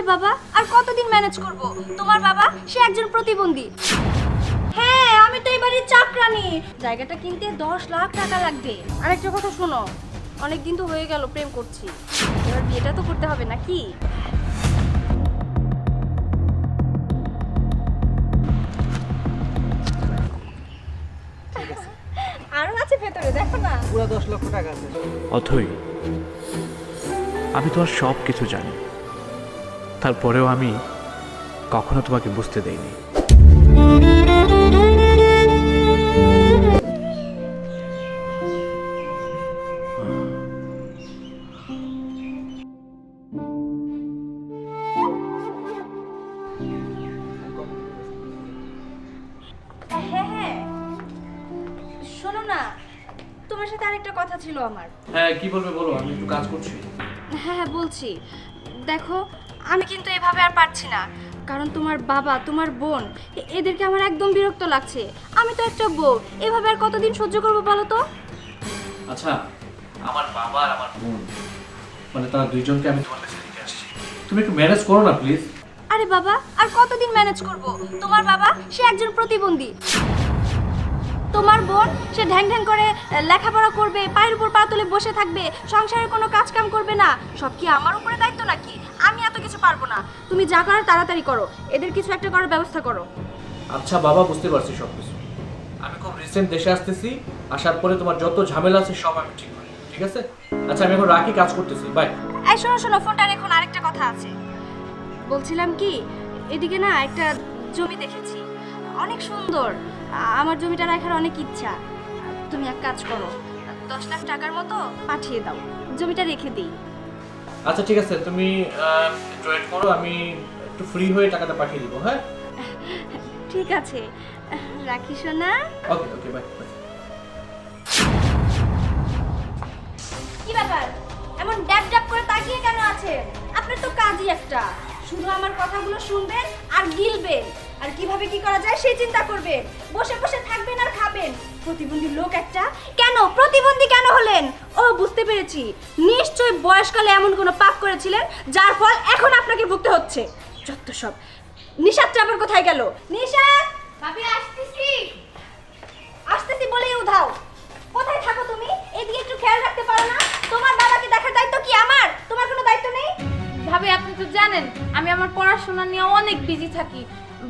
আরে বাবা আর কতদিন ম্যানেজ করব? তোমার বাবা সে একজন প্রতিবন্ধী। হ্যাঁ আমি তো এই বাড়ির চাকরানি জায়গাটা কিনতে দশ লাখ টাকা লাগবে। আর একটা কথা শোনো অনেক দিন তো হয়ে গেল প্রেম করছি। এবার বিয়েটা তো করতে হবে নাকি? আরও আছে ভেতরে দেখো না। পুরো দশ লক্ষ টাকা আছে। অথই আমি তোমার সব কিছু জানি। তারপরেও আমি কখনো তোমাকে বুঝতে দেইনি। হ্যাঁ হ্যাঁ। শোনো না তোমার সাথে আরেকটা কথা ছিল আমার। হ্যাঁ কি বলবে বলো আমি একটু কাজ করছি। হ্যাঁ হ্যাঁ বলছি। দেখো আমি কিন্তু এভাবে আর পারছি না। কারণ তোমার বাবা তোমার বোন এদেরকে আমার একদম বিরক্ত লাগছে। আমি তো একটা বউ এভাবে আর কতদিন সহ্য করব বলো তো? আচ্ছা আমার বাবা আর আমার বোন মানে তারা দুইজনকে আমি তোমার কাছে রেখে আসছি। তুমি একটু ম্যানেজ করো না প্লিজ। আরে বাবা আর কতদিন ম্যানেজ করব? তোমার বাবা সে একজন প্রতিবন্ধী। তোমার বোন সে ঢ্যাং ঢ্যাং করে লেখাপড়া করবে পায়ের উপর পা তুলে বসে থাকবে সংসারের কোনো কাজ কাম করবে না। সব কি আমার উপরে দায়িত্ব নাকি? আমি এত কিছু পারব না। তুমি যা করার তাড়াতাড়ি করো। এদের কিছু একটা করার ব্যবস্থা করো। আচ্ছা বাবা বুঝতে পারছি সব কিছু আমি খুব রিসেন্ট দেশে আসতেছি আসার পরে তোমার যত ঝামেলা আছে সব আমি ঠিক করি ঠিক আছে? আচ্ছা আমি এখন রাখি কাজ করতেছি বাই এই শোনো শোনো ফোনটা এখন আরেকটা কথা আছে। বলছিলাম কি এদিকে না একটা জমি দেখেছি। অনেক সুন্দর। আমার জমিটা রাখার অনেক ইচ্ছা। তুমি এক কাজ করো দশ লাখ টাকার মতো পাঠিয়ে দাও। জমিটা রেখে দিই। আচ্ছা ঠিক আছে তুমি জয়েন করো আমি একটু ফ্রি হয়ে টাকাটা পাঠিয়ে দিব হ্যাঁ? ঠিক আছে রাখি সোনা। ওকে ওকে বাই কি ব্যাপার? এমন ড্যাব ড্যাব করে তাকিয়ে কেন আছেন? আপনার তো কাজই একটা। শুধু আমার কথাগুলো শুনবেন আর গিলবেন। আর কীভাবে কি করা যায় সেই চিন্তা করবে। বসে বসে থাকবেন আর খাবেন। প্রতিবন্ধী লোক একটা। কেন? প্রতিবন্ধী কেন হলেন? ও বুঝতে পেরেছি। নিশ্চয়ই বয়সকালে এমন কোনো পাপ করেছিলেন যার ফল এখন আপনাকে ভুগতে হচ্ছে। যত সব। নিশাদটা আবার কোথায় গেল? নিশাদ ভাবি আসতেছি। আসতেছি বলেই উধাও। কোথায় থাকো তুমি? এদিকে একটু খেয়াল রাখতে পারো না। তোমার বাবাকে দেখার দায়িত্ব কি আমার? তোমার কোনো দায়িত্ব নেই? ভাবি আপনি তো জানেন আমি আমার পড়াশোনা নিয়ে অনেক বিজি থাকি।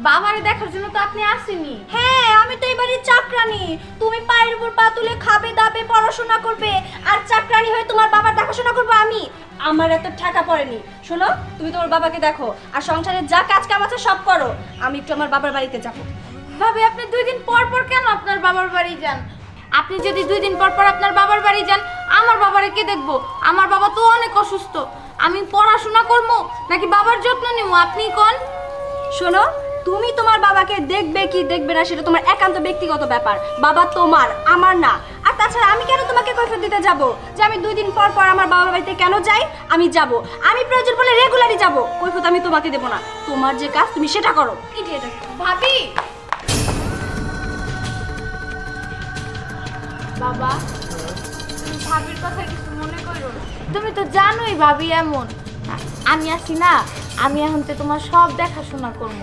বাবারে দেখার জন্য তো আপনি আসেনি হ্যাঁ আমি তো এবারে চাকরানি। তুমি পায়ের উপর পা তুলে খাবে দাবে পড়াশোনা করবে, আর চাকরানি হয়ে তোমার বাবার দেখাশোনা করব আমি। আমার এত টাকা পড়েনি। শোনো, তুমি তোমার বাবাকে দেখো, আর সংসারে যা কাজ কাম আছে সব করো। আমি একটু আমার বাবার বাড়িতে যাব। ভাবি, আপনি দুই দিন পর পর কেন আপনার বাবার বাড়ি যান? আপনি যদি দুই দিন পর পর আপনার বাবার বাড়ি যান, আমার বাবারে কে দেখব? আমার বাবা তো অনেক অসুস্থ। আমি পড়াশোনা করব, নাকি বাবার যত্ন নিব? আপনি কোন? শোনো তুমি তোমার বাবাকে দেখবে কি দেখবে না সেটা তোমার একান্ত ব্যক্তিগত ব্যাপার। বাবা তোমার আমার না। আর তাছাড়া আমি কেন তোমাকে কৈফিয়ত দিতে যাব? যে আমি দুই দিন পর পর আমার বাবার বাড়িতে কেন যাই? আমি যাব। আমি প্রয়োজন বলে রেগুলারই যাব। কৈফিয়ত আমি তোমাকে দেবো না। তোমার যে কাজ তুমি সেটা করো। ইডিয়েট ভাবি! বাবা তুমি ভাবির কথা কিছু মনে করো তুমি তো জানোই ভাবি এমন। আমি আছি না আমি এখন তো তোমার সব দেখাশোনা করব।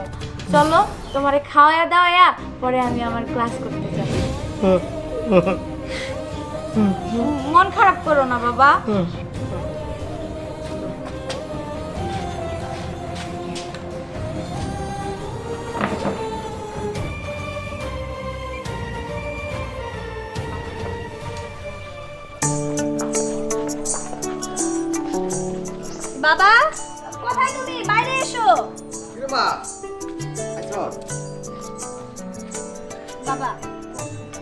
চলো, তোমারে খাওয়া দাওয়া পরে আমি আমার ক্লাস করতে যাব মন খারাপ করো না, বাবা। বাবা বাবা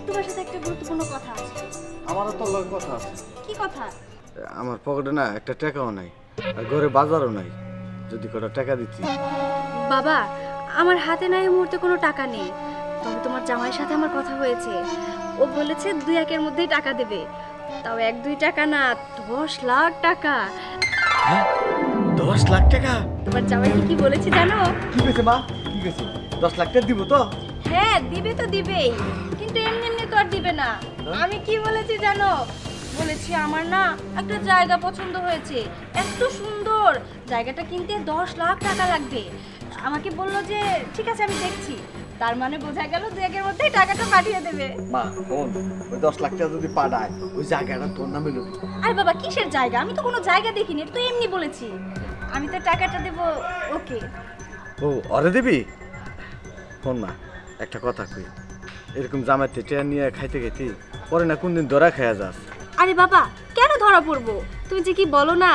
তোমার সাথে একটা গুরুত্বপূর্ণ কথা আছে। আমারও তো লয় কথা আছে। কি কথা? আমার পকেটে না একটা টাকাও নাই আর ঘরে বাজারও নাই যদি কটা টাকা দিতি। বাবা আমার হাতে নাই এই মুহূর্তে কোনো টাকা নেই। তবে তোমার জামাইয়ের সাথে আমার কথা হয়েছে। ও বলেছে দুই একের মধ্যেই টাকা দেবে। তাও এক দুই টাকা না দশ লাখ টাকা। হ্যাঁ? দশ লাখ টাকা? তোমার জামাইকে কি বলেছি জানো? কি হয়েছে মা? কি হয়েছে দশ লাখ টাকা দিব তো? হ্যাঁ দিবে তো দিবেই। কিন্তু এমনি এমনি তো আর দিবে না। আমি কি বলেছি জানো? বলেছি আমার না একটা জায়গা পছন্দ হয়েছে। এত সুন্দর। জায়গাটা কিনতে দশ লাখ টাকা লাগবে। আমাকে বলল যে ঠিক আছে আমি দেখছি। তার মানে বোঝা গেল দু একের মধ্যেই টাকাটা পাঠিয়ে দেবে। মা শোন ওই দশ লাখ টাকা যদি পাঠায় ওই জায়গাটা তোর নামে লবি আরে বাবা কিসের জায়গা? আমি তো কোনো জায়গা দেখিনি তো এমনি বলেছি। আমি তো টাকাটা দেবো ওকে। ও অরে দিবি? শোন মা একটা কথা কই এরকম জামাইতে ট্রেন নিয়ে খাইতে খাইতে পরে না কোনদিন ধরা খাইয়া যাস। আরে বাবা কেন ধরা পড়ব? তুমি যে কি বলো না?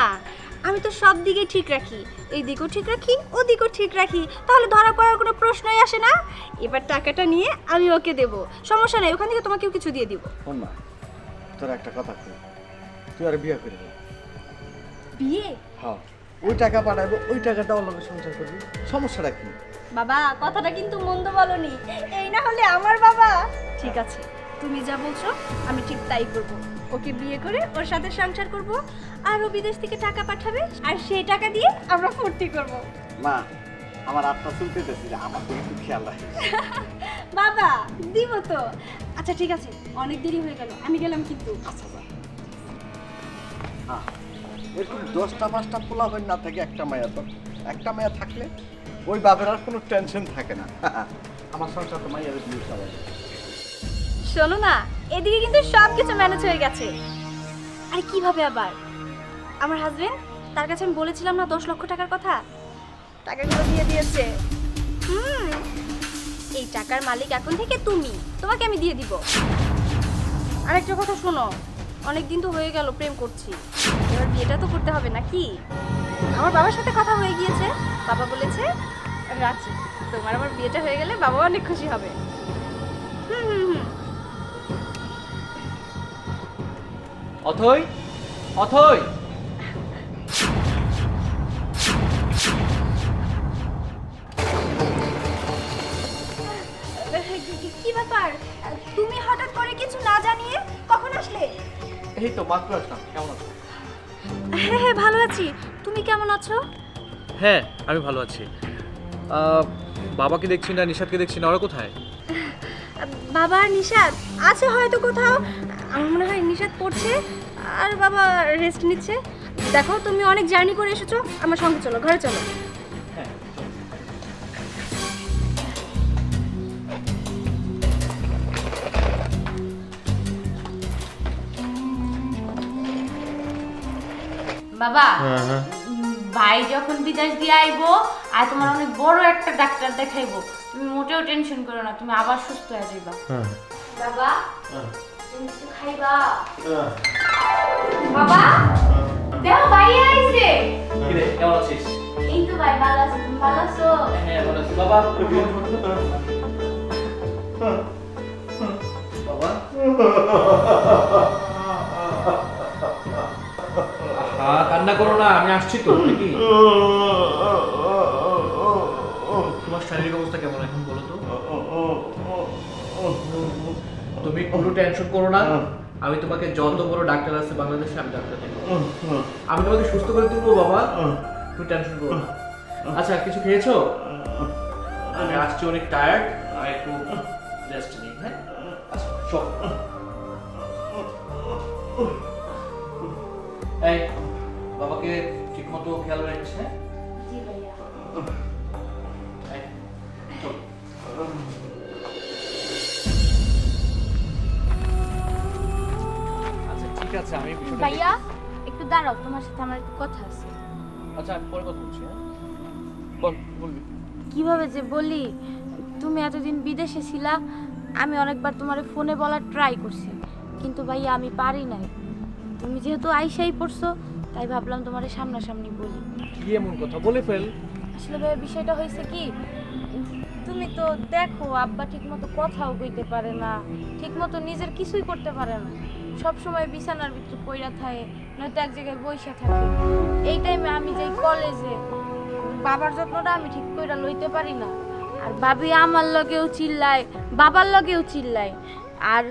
আমি তো সব দিকেই ঠিক রাখি। এই দিকও ঠিক রাখি ও দিকও ঠিক রাখি। তাহলে ধরা পড়ার কোনো প্রশ্নই আসে না? এবার টাকাটা নিয়ে আমি ওকে দেব। সমস্যা নেই ওখান থেকে তোমাকেও কিছু দিয়ে দিব। শোন মা তোর একটা কথা কই তুই আর বিয়ে করে দে। বিয়ে? হ্যাঁ ওই টাকা পাঠাবো ওই টাকাটা লগে সংসার করবি। সমস্যাটা কি? বাবা কথাটা কিন্তু মন্দ বলনি। এই না হলে আমার বাবা। ঠিক আছে তুমি যা বলছো আমি ঠিক তাই করব। ওকে বিয়ে করে ওর সাথে সংসার করব আর ও বিদেশ থেকে টাকা পাঠাবে আর সেই টাকা দিয়ে আমরা ফুর্তি করব। মা আমার আত্মা চলতেতেছি আমার তো একটু খেয়াল রাখিস বাবা দিব তো। আচ্ছা ঠিক আছে অনেক দেরি হয়ে গেল আমি গেলাম কিন্তু। আচ্ছা যা হ্যাঁ এরকম দশটা পাঁচটা পোলা না থাকে একটা মায়া তো। একটা মায়া থাকলে ওই বাপের আর কোনো টেনশন থাকে না। আমার সংসার তো মাইয়ার বিয়ে সবাই শোনো না, এদিকে কিন্তু সব কিছু ম্যানেজ হয়ে গেছে। আরে কীভাবে আবার? আমার হাজবেন্ড তার কাছে আমি বলেছিলাম না দশ লক্ষ টাকার কথা? টাকাগুলো দিয়ে দিয়েছে। হুম, এই টাকার মালিক এখন থেকে তুমি, তোমাকে আমি দিয়ে দিব। আরেকটা কথা শোনো অনেক দিন তো হয়ে গেল প্রেম করছি। এবার বিয়েটা তো করতে হবে নাকি? আমার বাবার সাথে কথা হয়ে গিয়েছে। বাবা বলেছে রাজি তোমার আমার বিয়েটা হয়ে গেলে বাবা অনেক খুশি হবে। হুম হুম হুম। অথই অথই। কি- কি ব্যাপার? তুমি হঠাৎ করে কিছু না জানিয়ে কখন আসলে? এই তো মাত্র আসলাম। কেমন আছো? হ্যাঁ হ্যাঁ ভালো আছি। তুমি কেমন আছো? হ্যাঁ আমি ভালো আছি। বাবাকে দেখছি না নিশাদকে দেখছি না ওরা কোথায়? বাবা আর নিশাদ আছে হয়তো কোথাও। আমার মনে হয় নিশাদ পড়ছে আর বাবা রেস্ট নিচ্ছে। দেখো তুমি অনেক জার্নি করে এসেছ আমার সঙ্গে চলো ঘরে চলো। হ্যাঁ বাবা উম, ভাই যখন বিদেশ দিয়ে আইবো আর তোমার অনেক বড় একটা ডাক্তার দেখাইবো তুমি মোটেও টেনশন করো না তুমি আবার সুস্থ হয়ে যাইবা। বাবা তুমি কিছু খাইবা? বাবা দেখো ভাই আইছে। কিরে কেমন আছিস? এই তো ভাই ভালো আছি তুমি ভালো আছো? হ্যাঁ ভালো আছি। বাবা বাবা। কান্না করো না আমি আসছি তো নাকি? তোমার শারীরিক অবস্থা কেমন এখন বলো তো? তুমি কোনো টেনশন করো না আমি তোমাকে যত বড় ডাক্তার আছে বাংলাদেশে আমি ডাক্তার দেখাবো আমি তোমাকে সুস্থ করে তুলবো বাবা। তুমি টেনশন করো না। আচ্ছা কিছু খেয়েছো? আমি আসছি অনেক টায়ার্ড আমি একটু রেস্ট নিই হ্যাঁ? আচ্ছা চল এই বাবাকে ঠিক মতো খেয়াল রাখিস হ্যাঁ? জি ভাইয়া। আচ্ছা ঠিক আছে আমি বিষয়টা ভাইয়া একটু দাঁড়াও তোমার সাথে আমার একটু কথা আছে। আচ্ছা আমি পরে কথা বলছি হ্যাঁ? বল বলবি। কীভাবে যে বলি তুমি এতদিন বিদেশে ছিলা আমি অনেকবার তোমার ফোনে বলার ট্রাই করছি কিন্তু ভাইয়া আমি পারি নাই। তুমি যেহেতু আইসাই পড়ছো তাই ভাবলাম তোমার সামনাসামনি বলি। কি এমন কথা? বলে ফেল। আসলে ভাইয়া বিষয়টা হয়েছে কি তুমি তো দেখো আব্বা ঠিকমতো কথাও কইতে পারে না ঠিকমতো নিজের কিছুই করতে পারে না। সব সময় বিছানার ভিতরে পইরা থাকে নয়তো এক জায়গায় বইসা থাকে। এই টাইমে আমি যাই কলেজে বাবার যত্নটা আমি ঠিক কইরা লইতে পারি না আর ভাবি আমার লগেও চিল্লায় বাবার লগেও চিল্লায়। আর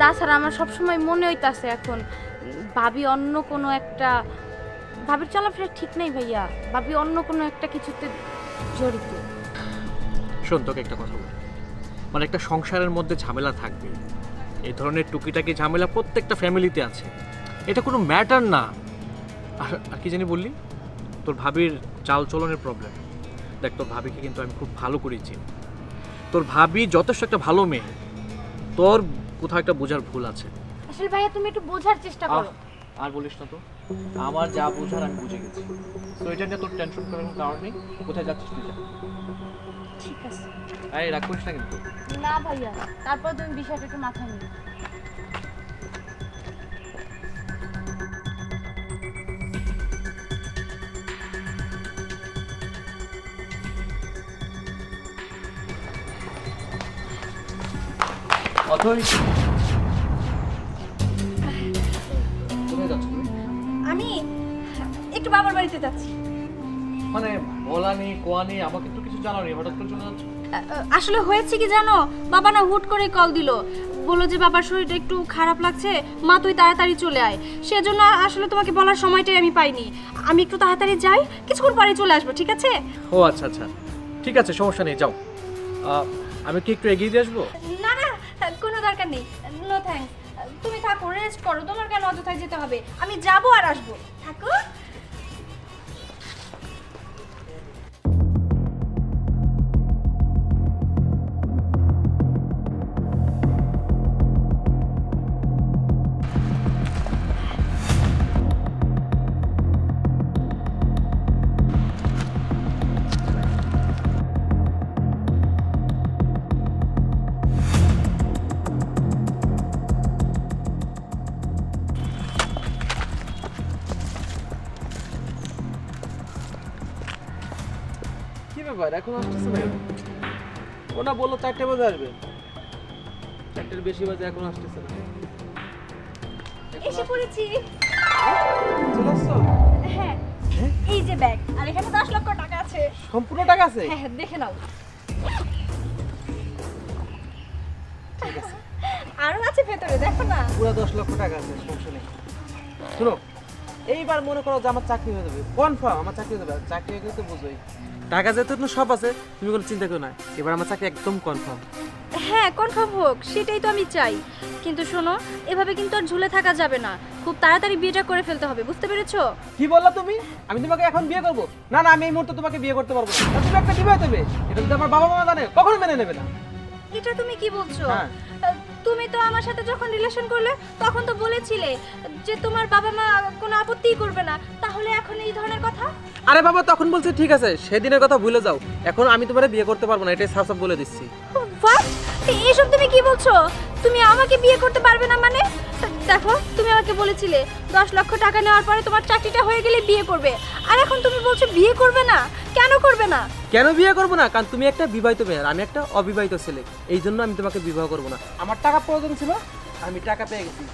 তাছাড়া আমার সবসময় মনে হইতাছে এখন ভাবি অন্য কোনো একটা, ভাবির চলাফেরা ঠিক নেই ভাইয়া। ভাবি অন্য কোনো একটা কিছুতে জড়িত। শোন, তোকে একটা কথা বলি। মানে একটা সংসারের মধ্যে ঝামেলা থাকবে। এই ধরনের টুকিটাকি ঝামেলা প্রত্যেকটা ফ্যামিলিতে আছে। এটা কোনো ম্যাটার না। আর আর কি জানি বললি? তোর ভাবির চাল চলনের প্রবলেম। দেখ, তোর ভাবিকে কিন্তু আমি খুব ভালো করেছি তোর ভাবি যথেষ্ট একটা ভালো মেয়ে। তোর কোথাও একটা বোঝার ভুল আছে। আসলে ভাইয়া তুমি একটু বোঝার চেষ্টা করো। আর বলিস না তো। আমার যা বোঝার আমি বুঝে গেছি। তো এটা নিয়ে তোর টেনশন করার কোনো কারণ নেই। কোথায় যাচ্ছিস তুই যা। ঠিক আছে। আরে রাগ করিস না কিন্তু। না ভাইয়া তারপর তুমি বিষয়টা একটু মাথায় নিও। অথই আমি একটু বাবার বাড়িতে যাচ্ছি। মানে বলা নেই কোয়া নেই আমাকে তো কিছু জানো নেই হঠাৎ করে চলে যাচ্ছ? আসলে হয়েছে কি জানো? বাবা না হুট করে কল দিল। বলল যে বাবার শরীরটা একটু খারাপ লাগছে মা তুই তাড়াতাড়ি চলে আয়। সেজন্য আসলে তোমাকে বলার সময়টাই আমি পাইনি। আমি একটু তাড়াতাড়ি যাই কিছুক্ষণ পরে চলে আসব ঠিক আছে? ও আচ্ছা আচ্ছা। ঠিক আছে সমস্যা নেই যাও। আহ, আমি কি একটু এগিয়ে দিয়ে আসব? না না কোনো দরকার নেই। নো থ্যাঙ্কস তুমি থাকো রেস্ট করো। তোমার কেন অযথায় যেতে হবে? আমি যাব আর আসব। থাকো। ব্যাপার এখন আসতেছে না। ওনা বলল চারটে বাজে আসবে। চারটের বেশি বাজে এখন আসতেছে না। এসে পড়েছি। চলে আসছো? হ্যাঁ। এই যে ব্যাগ আর এখানে দশ লক্ষ টাকা আছে। সম্পূর্ণ টাকা আছে? হ্যাঁ হ্যাঁ, দেখে নাও। আরও আছে ভেতরে দেখো না। পুরো দশ লক্ষ টাকা আছে সমস্যা নেই। শোনো এইবার মনে করো যে আমার চাকরি হয়ে যাবে। কনফার্ম আমার চাকরি হয়ে যাবে। চাকরি হয়ে গেলে তো বুঝোই। টাকা যেহেতু তো সব আছে তুমি কোনো চিন্তা করো না। এবার আমার চাকরি একদম কনফার্ম হ্যাঁ কনফার্ম হোক সেটাই তো আমি চাই। কিন্তু শোনো এভাবে কিন্তু আর ঝুলে থাকা যাবে না। খুব তাড়াতাড়ি বিয়েটা করে ফেলতে হবে বুঝতে পেরেছ? কি বললা তুমি? আমি তোমাকে এখন বিয়ে করব? না না আমি এই মুহূর্তে তোমাকে বিয়ে করতে পারব না। তুমি একটা বিবাহ দেবে। এটা যদি আমার বাবা মা জানে কখনো মেনে নেবে না। এটা তুমি কি বলছো? হ্যাঁ। তুমি তো আমার সাথে যখন রিলেশন করলে তখন তো বলেছিলে যে তোমার বাবা মা কোনো আপত্তিই করবে না। তাহলে এখন এই ধরনের কথা? আরে বাবা তখন বলছে ঠিক আছে সেদিনের কথা ভুলে যাও। এখন আমি তোমারে বিয়ে করতে পারব না এটাই সাফ সাফ বলে দিচ্ছি। হোয়াট এসব তুমি কি বলছো? তুমি আমাকে বিয়ে করতে পারবে না মানে? দেখো তুমি আমাকে বলেছিলে দশ লক্ষ টাকা নেওয়ার পরে তোমার চাকরিটা হয়ে গেলে বিয়ে করবে। আর এখন তুমি বলছো বিয়ে করবে না? কেন করবে না? কেন বিয়ে করব না? কারণ তুমি একটা বিবাহিত মেয়ে আর আমি একটা অবিবাহিত ছেলে। এই জন্য আমি তোমাকে বিবাহ করব না। আমার টাকা প্রয়োজন ছিল আমি টাকা পেয়ে গেছি।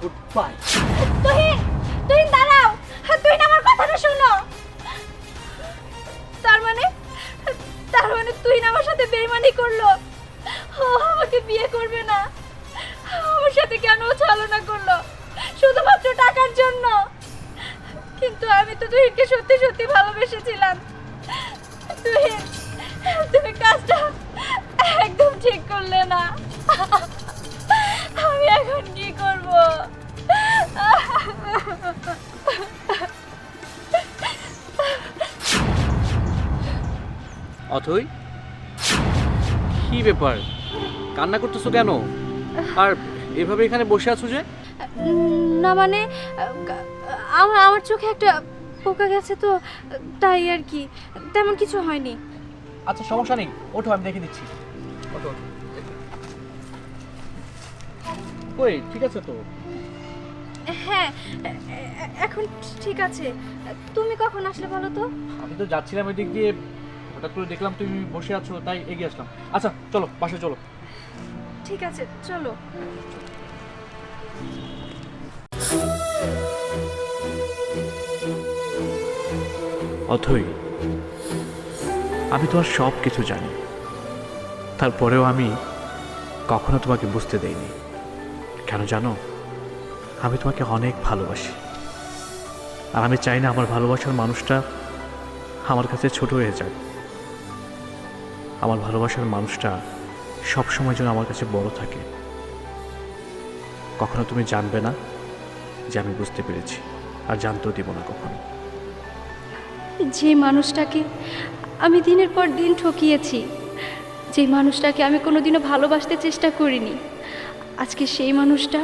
গুড বাই তুহিন তুহিন দাঁড়াও। তুহিন আমার কথাটা শোনো। তার মানে তার মানে তুহিন আমার সাথে বেইমানি করল। ও আমাকে বিয়ে করবে না। আমার সাথে কেন ও ছলনা করল? শুধুমাত্র টাকার জন্য। কিন্তু আমি তো তুহিনকে সত্যি সত্যি ভালোবেসেছিলাম। তুহিন, তুমি কাজটা একদম ঠিক করলে না। আমি এখন কি করব? অথই, কি ব্যাপার? কান্না করতেছো কেন? আর এভাবে এখানে বসে আছো যে? না মানে আমার আমার চোখে একটা পোকা গেছে তো তাই আর কি। তেমন কিছু হয়নি। আচ্ছা সমস্যা নেই। ওঠো আমি দেখে দিচ্ছি। ওঠো কই ঠিক আছে তো? হ্যাঁ এখন ঠিক আছে। তুমি কখন আসলে বলো তো? আমি তো যাচ্ছিলাম এদিক দিয়ে। হঠাৎ করে দেখলাম তুমি বসে আছো তাই এগিয়ে আসলাম। আচ্ছা চলো পাশে চলো। ঠিক আছে, চলো। অথই, আমি তোমার সব কিছু জানি। তারপরেও আমি কখনো তোমাকে বুঝতে দেইনি। কেন জানো? আমি তোমাকে অনেক ভালোবাসি। আর আমি চাই না আমার ভালোবাসার মানুষটা আমার কাছে ছোট হয়ে যাক। আমার ভালোবাসার মানুষটা সব সময় যেন আমার কাছে বড় থাকে। কখনো তুমি জানবে না যে আমি বুঝতে পেরেছি, আর জানতেও দিব না কখনো। যে মানুষটাকে আমি দিনের পর দিন ঠকিয়েছি, যে মানুষটাকে আমি কোনোদিনও ভালোবাসতে চেষ্টা করিনি, আজকে সেই মানুষটা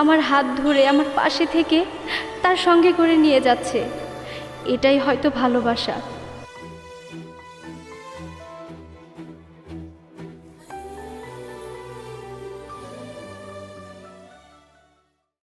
আমার হাত ধরে আমার পাশে থেকে তার সঙ্গে করে নিয়ে যাচ্ছে। এটাই হয়তো ভালোবাসা।